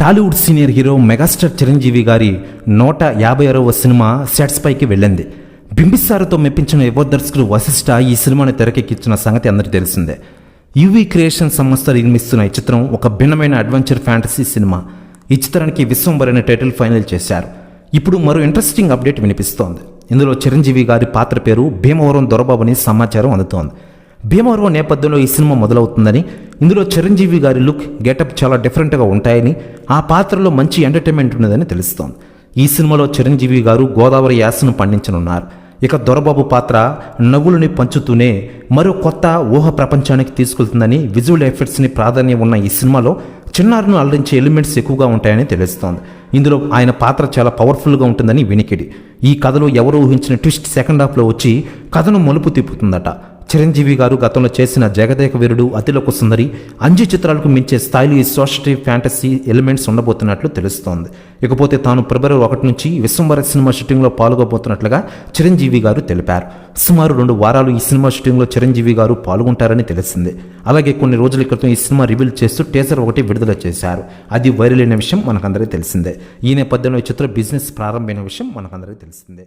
Tollywood senior hero megastar Chiranjeevi గారి నూట యాభై ఆరవ సినిమా సెట్స్ పైకి వెళ్ళింది. బింబిస్సారతో మెప్పించిన యువ దర్శకుడు వశిష్ఠ ఈ సినిమాని తెరకెక్కించిన సంగతి అందరికీ తెలిసిందే. యువీ క్రియేషన్ సంస్థ నిర్మిస్తున్న ఈ చిత్రం ఒక భిన్నమైన అడ్వెంచర్ ఫ్యాంటసీ సినిమా. ఈ చిత్రానికి విశ్వంబర్ అనే టైటిల్ ఫైనల్ చేశారు. ఇప్పుడు మరో ఇంట్రెస్టింగ్ అప్డేట్ వినిపిస్తోంది. ఇందులో చిరంజీవి గారి పాత్ర పేరు భీమవరం దొరబాబు అని సమాచారం అందుతోంది. భీమవరం నేపథ్యంలో ఈ సినిమా మొదలవుతుందని ఇందులో చిరంజీవి గారి లుక్ గెటప్ చాలా డిఫరెంట్గా ఉంటాయని ఆ పాత్రలో మంచి ఎంటర్టైన్మెంట్ ఉన్నదని తెలుస్తోంది. ఈ సినిమాలో చిరంజీవి గారు గోదావరి యాసను పండించనున్నారు. ఇక దొరబాబు పాత్ర నవ్వులని పంచుతూనే మరో కొత్త ఊహ ప్రపంచానికి తీసుకెళ్తుందని విజువల్ ఎఫెక్ట్స్ని ప్రాధాన్యం ఉన్న ఈ సినిమాలో చిన్నారును అలరించే ఎలిమెంట్స్ ఎక్కువగా ఉంటాయని తెలుస్తోంది. ఇందులో ఆయన పాత్ర చాలా పవర్ఫుల్గా ఉంటుందని వినికిడి. ఈ కథలో ఎవరు ఊహించిన ట్విస్ట్ సెకండ్ హాఫ్లో వచ్చి కథను మలుపు తిప్పుతుందట. చిరంజీవి గారు గతంలో చేసిన జగదేక వీరుడు అతిలోక సుందరి అంజు చిత్రాలకు మించే స్థాయిలో ఈ సోషల్ ఫ్యాంటసీ ఎలిమెంట్స్ ఉండబోతున్నట్లు తెలుస్తోంది. ఇకపోతే తాను ఫిబ్రవరి ఒకటి నుంచి విశ్వంబర సినిమా షూటింగ్లో పాల్గొబోతున్నట్లుగా చిరంజీవి గారు తెలిపారు. సుమారు రెండు వారాలు ఈ సినిమా షూటింగ్లో చిరంజీవి గారు పాల్గొంటారని తెలిసింది. అలాగే కొన్ని రోజుల క్రితం ఈ సినిమా రివీల్ చేస్తూ టేజర్ ఒకటి విడుదల చేశారు. అది వైరల్ అయిన విషయం మనకందరికీ తెలిసిందే. ఈ నేపథ్యంలో ఈ చిత్ర బిజినెస్ ప్రారంభమైన విషయం మనకందరికీ తెలిసిందే.